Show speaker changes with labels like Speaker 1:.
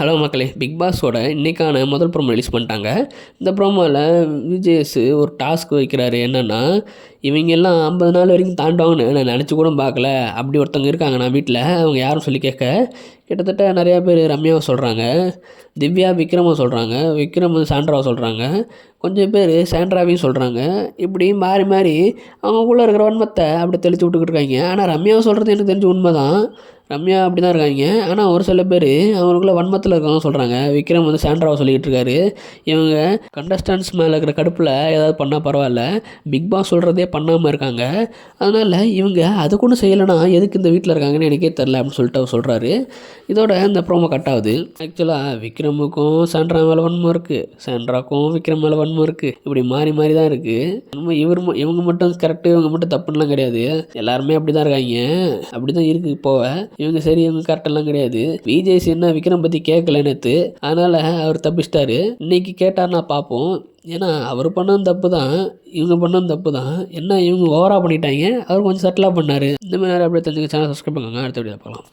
Speaker 1: Hello மக்களே big பாஸோட இன்றைக்கான முதல் ப்ரோமோ ரிலீஸ் பண்ணிட்டாங்க. இந்த ப்ரோமோவில் விஜேஎஸ் ஒரு டாஸ்க் வைக்கிறாரு. என்னென்னா இவங்க எல்லாம் ஐம்பது நாள் வரைக்கும் தாண்டுவாங்கன்னு நான் நினச்சி கூட பார்க்கல. அப்படி ஒருத்தவங்க இருக்காங்க நான் வீட்டில் அவங்க யாரும் சொல்லி கேட்க. கிட்டத்தட்ட நிறையா பேர் ரம்யாவை சொல்கிறாங்க திவ்யா விக்ரமை சொல்கிறாங்க விக்ரம் சாண்ட்ராவை சொல்கிறாங்க கொஞ்சம் பேர் சாண்ட்ராவையும் சொல்கிறாங்க இப்படி மாறி மாறி அவங்கக்குள்ளே இருக்கிற வன்மத்தை அப்படி தெளிச்சு விட்டுக்கிட்டு இருக்காங்க. ஆனால் ரம்யாவை சொல்கிறது எனக்கு தெரிஞ்ச உண்மை தான் ரம்யா அப்படி தான் இருக்காங்க. ஆனால் ஒரு சில பேர் அவங்களுக்குள்ள வன்மத்தில் இருக்கவங்க சொல்கிறாங்க விக்ரம் வந்து சாண்ட்ராவை சொல்லிக்கிட்டு இருக்காரு. இவங்க கண்டஸ்டன்ஸ் மேலே இருக்கிற கடுப்பில் ஏதாவது பண்ணால் பரவாயில்ல. பிக் பாஸ் சொல்கிறதே பண்ணாமல் இருக்காங்க. அதனால் இவங்க அதுக்கு ஒன்றும் செய்யலைன்னா எதுக்கு இந்த வீட்டில் இருக்காங்கன்னு எனக்கே தெரில அப்படின்னு சொல்லிட்டு அவர் சொல்கிறாரு இதோட இந்த ப்ரோமோ கட் ஆகுது. ஆக்சுவலாக விக்ரமுக்கும் சாண்ட்ரா மேலே வன்மம் இருக்குது சாண்ட்ராக்கும் விக்ரம் மேலே வன்மம் இருக்குது இப்படி மாறி மாறி தான் இருக்குது நம்ம இவர் ம- இவங்க மட்டும் கரெக்டு இவங்க மட்டும் தப்புன்னெலாம் கிடையாது. எல்லாருமே அப்படி தான் இருக்காங்க. அப்படி தான் இருக்குது போக இவங்க சரி இவங்க கரெக்டெல்லாம் கிடையாது. விஜய் என்ன விக்ரம் பற்றி கேட்கல நேற்று அதனால் அவர் தப்பிச்சிட்டாரு. இன்னைக்கு கேட்டார்னா பார்ப்போம் ஏன்னா அவர் பண்ணதும் தப்பு தான் இவங்க பண்ணதும் தப்பு தான். என்ன இவங்க ஓவராக பண்ணிட்டாங்க அவர் கொஞ்சம் சட்டிலாக பண்ணார். இந்த மாதிரி நிறைய அப்படியே தெரிஞ்சுக்க சேனல் சப்ஸ்கிரைப் பண்ணுங்க. அடுத்த வீடியோ பார்க்கலாம்.